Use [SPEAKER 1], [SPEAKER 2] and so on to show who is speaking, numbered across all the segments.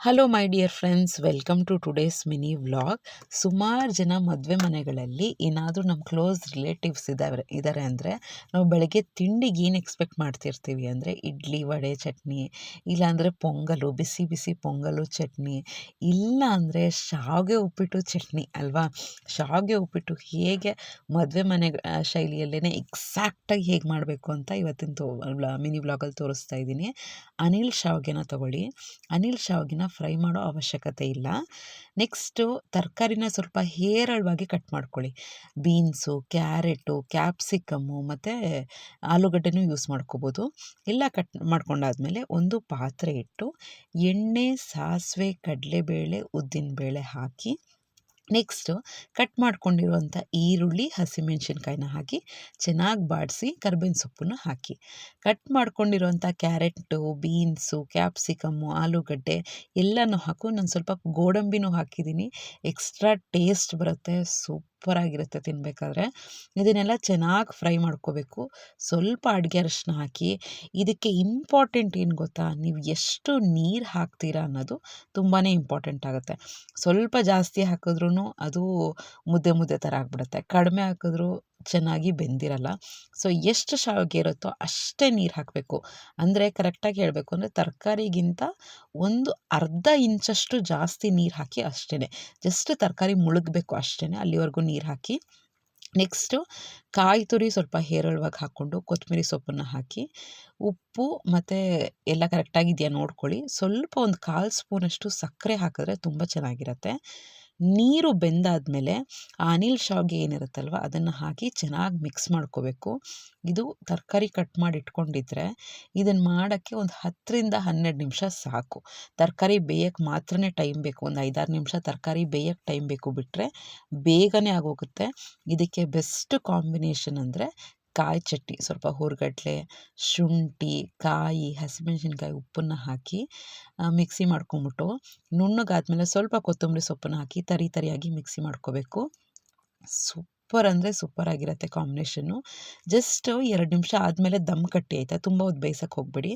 [SPEAKER 1] Hello my dear friends welcome to today's mini vlog ಸುಮಾರು ಜನ ಮದುವೆ ಮನೆಗಳಲ್ಲಿ ಏನಾದರೂ ನಮ್ಮ ಕ್ಲೋಸ್ ರಿಲೇಟಿವ್ಸ್ ಇದ್ದಾವೆ ಇದ್ದಾರೆ ಅಂದರೆ ನಾವು ಬೆಳಗ್ಗೆ ತಿಂಡಿಗೆ ಏನು ಎಕ್ಸ್ಪೆಕ್ಟ್ ಮಾಡ್ತಿರ್ತೀವಿ ಅಂದರೆ ಇಡ್ಲಿ, ವಡೆ, ಚಟ್ನಿ, ಇಲ್ಲಾಂದರೆ ಪೊಂಗಲು, ಬಿಸಿ ಬಿಸಿ ಪೊಂಗಲು, ಚಟ್ನಿ ಇಲ್ಲ ಅಂದರೆ ಶಾವಿಗೆ ಉಪ್ಪಿಟ್ಟು ಚಟ್ನಿ ಅಲ್ವಾ? ಶಾವಿಗೆ ಉಪ್ಪಿಟ್ಟು ಹೇಗೆ ಮದುವೆ ಮನೆ ಶೈಲಿಯಲ್ಲೇ ಎಕ್ಸಾಕ್ಟಾಗಿ ಹೇಗೆ ಮಾಡಬೇಕು ಅಂತ ಇವತ್ತಿನ ತೋ ಮಿನಿ ವ್ಲಾಗಲ್ಲಿ ತೋರಿಸ್ತಾ ಇದ್ದೀನಿ. ಅನಿಲ್ ಶಾವಿಗೆನ ತಗೊಳ್ಳಿ. ಅನಿಲ್ ಶಾವಿಗೆನ ಫ್ರೈ ಮಾಡೋ ಅವಶ್ಯಕತೆ ಇಲ್ಲ. ನೆಕ್ಸ್ಟು ತರಕಾರಿನ ಸ್ವಲ್ಪ ಹೇರಳವಾಗಿ ಕಟ್ ಮಾಡ್ಕೊಳ್ಳಿ. ಬೀನ್ಸು, ಕ್ಯಾರೆಟು, ಕ್ಯಾಪ್ಸಿಕಮ್ಮು ಮತ್ತು ಆಲೂಗಡ್ಡೆನೂ ಯೂಸ್ ಮಾಡ್ಕೋಬೋದು. ಎಲ್ಲ ಕಟ್ ಮಾಡ್ಕೊಂಡಾದಮೇಲೆ ಒಂದು ಪಾತ್ರೆ ಇಟ್ಟು ಎಣ್ಣೆ, ಸಾಸಿವೆ, ಕಡಲೆಬೇಳೆ, ಉದ್ದಿನಬೇಳೆ ಹಾಕಿ ನೆಕ್ಸ್ಟು ಕಟ್ ಮಾಡ್ಕೊಂಡಿರುವಂಥ ಈರುಳ್ಳಿ, ಹಸಿಮೆಣ್ಸಿನ್ಕಾಯಿನ ಹಾಕಿ ಚೆನ್ನಾಗಿ ಬಾಡಿಸಿ ಕರ್ಬೇವಿನ ಸೊಪ್ಪನ್ನು ಹಾಕಿ. ಕಟ್ ಮಾಡ್ಕೊಂಡಿರುವಂಥ ಕ್ಯಾರೆಟು ಬೀನ್ಸು, ಕ್ಯಾಪ್ಸಿಕಮ್ಮು, ಆಲೂಗಡ್ಡೆ ಎಲ್ಲನೂ ಹಾಕು. ನಾನು ಸ್ವಲ್ಪ ಗೋಡಂಬಿನೂ ಹಾಕಿದ್ದೀನಿ. ಎಕ್ಸ್ಟ್ರಾ ಟೇಸ್ಟ್ ಬರುತ್ತೆ. ಸೂಪರಾಗಿರುತ್ತೆ ತಿನ್ನಬೇಕಾದ್ರೆ ಇದನ್ನೆಲ್ಲ ಚೆನ್ನಾಗಿ ಫ್ರೈ ಮಾಡ್ಕೋಬೇಕು. ಸ್ವಲ್ಪ ಅಡುಗೆ ಅರಶಿನ ಹಾಕಿ, ಇದಕ್ಕೆ ಇಂಪಾರ್ಟೆಂಟ್ ಏನು ಗೊತ್ತಾ? ನೀವು ಎಷ್ಟು ನೀರು ಹಾಕ್ತೀರಾ ಅನ್ನೋದು ತುಂಬಾ ಇಂಪಾರ್ಟೆಂಟ್ ಆಗುತ್ತೆ. ಸ್ವಲ್ಪ ಜಾಸ್ತಿ ಹಾಕಿದ್ರೂ ಅದು ಮುದ್ದೆ ಮುದ್ದೆ ಥರ ಆಗಿಬಿಡುತ್ತೆ. ಕಡಿಮೆ ಹಾಕಿದ್ರೂ ಚೆನ್ನಾಗಿ ಬೆಂದಿರಲ್ಲ. ಸೊ, ಎಷ್ಟು ಶಾವಿಗೆ ಇರುತ್ತೋ ಅಷ್ಟೇ ನೀರು ಹಾಕಬೇಕು. ಅಂದರೆ ಕರೆಕ್ಟಾಗಿ ಹೇಳಬೇಕು ಅಂದರೆ ತರಕಾರಿಗಿಂತ ಒಂದು ಅರ್ಧ ಇಂಚಷ್ಟು ಜಾಸ್ತಿ ನೀರು ಹಾಕಿ ಅಷ್ಟೇ ಜಸ್ಟ್ ತರಕಾರಿ ಮುಳುಗಬೇಕು ಅಷ್ಟೇ ಅಲ್ಲಿವರೆಗೂ ನೀರು ಹಾಕಿ. ನೆಕ್ಸ್ಟು ಕಾಯಿ ತುರಿ ಸ್ವಲ್ಪ ಹೇರಳವಾಗಿ ಹಾಕ್ಕೊಂಡು ಕೊತ್ತಂಬರಿ ಸೊಪ್ಪನ್ನು ಹಾಕಿ, ಉಪ್ಪು ಮತ್ತು ಎಲ್ಲ ಕರೆಕ್ಟಾಗಿದೆಯಾ ನೋಡ್ಕೊಳ್ಳಿ. ಸ್ವಲ್ಪ ಒಂದು ಕಾಲು ಸ್ಪೂನಷ್ಟು ಸಕ್ಕರೆ ಹಾಕಿದ್ರೆ ತುಂಬ ಚೆನ್ನಾಗಿರುತ್ತೆ. ನೀರು ಬೆಂದಾದಮೇಲೆ ಆ ಅನಿಲ್ ಶಾವಿಗೆ ಏನಿರುತ್ತಲ್ವ, ಅದನ್ನು ಹಾಕಿ ಚೆನ್ನಾಗಿ ಮಿಕ್ಸ್ ಮಾಡ್ಕೋಬೇಕು. ಇದು ತರಕಾರಿ ಕಟ್ ಮಾಡಿ ಇಟ್ಕೊಂಡಿದ್ರೆ ಇದನ್ನು ಮಾಡೋಕ್ಕೆ ಒಂದು ಹತ್ತರಿಂದ ಹನ್ನೆರಡು ನಿಮಿಷ ಸಾಕು. ತರಕಾರಿ ಬೇಯಕ್ಕೆ ಮಾತ್ರನೇ ಟೈಮ್ ಬೇಕು, ಒಂದು ಐದಾರು ನಿಮಿಷ ತರಕಾರಿ ಬೇಯಕ್ಕೆ ಟೈಮ್ ಬೇಕು ಬಿಟ್ಟರೆ ಬೇಗನೆ ಆಗೋಗುತ್ತೆ. ಇದಕ್ಕೆ ಬೆಸ್ಟ್ ಕಾಂಬಿನೇಷನ್ ಅಂದರೆ ಕಾಯಿ ಚಟ್ನಿ, ಸ್ವಲ್ಪ ಹುರ್ಗಡ್ಲೆ, ಶುಂಠಿ, ಕಾಯಿ, ಹಸಿಮೆಣ್ಸಿನ್ಕಾಯಿ ಉಪ್ಪನ್ನು ಹಾಕಿ ಮಿಕ್ಸಿ ಮಾಡ್ಕೊಂಬಿಟ್ಟು, ನುಣ್ಣಗಾದ್ಮೇಲೆ ಸ್ವಲ್ಪ ಕೊತ್ತಂಬರಿ ಸೊಪ್ಪನ್ನು ಹಾಕಿ, ತರಿ ತರಿಯಾಗಿ ಮಿಕ್ಸಿ ಮಾಡ್ಕೋಬೇಕು. ಸೂಪ್ ಸೂಪರ್ ಅಂದರೆ ಸೂಪರಾಗಿರುತ್ತೆ ಕಾಂಬಿನೇಷನ್ನು. ಜಸ್ಟ್ ಎರಡು ನಿಮಿಷ ಆದಮೇಲೆ ದಮ್ ಕಟ್ಟಿ ಆಯಿತಾ? ತುಂಬ ಹೊತ್ತು ಬೇಯಿಸೋಕೆ ಹೋಗ್ಬೇಡಿ.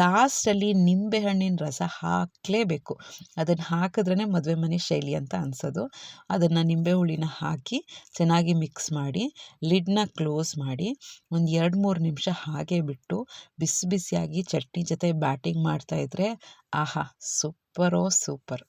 [SPEAKER 1] ಲಾಸ್ಟಲ್ಲಿ ನಿಂಬೆಹಣ್ಣಿನ ರಸ ಹಾಕಲೇಬೇಕು. ಅದನ್ನು ಹಾಕಿದ್ರೇ ಮದುವೆ ಮನೆ ಶೈಲಿ ಅಂತ ಅನಿಸೋದು. ಅದನ್ನು ನಿಂಬೆ ಹುಳಿನ ಹಾಕಿ ಚೆನ್ನಾಗಿ ಮಿಕ್ಸ್ ಮಾಡಿ, ಲಿಡ್ನ ಕ್ಲೋಸ್ ಮಾಡಿ ಒಂದು ಎರಡು ಮೂರು ನಿಮಿಷ ಹಾಗೆ ಬಿಟ್ಟು ಬಿಸಿ ಬಿಸಿಯಾಗಿ ಚಟ್ನಿ ಜೊತೆ ಬ್ಯಾಟಿಂಗ್ ಮಾಡ್ತಾಯಿದ್ರೆ ಆಹಾ, ಸೂಪರೋ ಸೂಪರ್.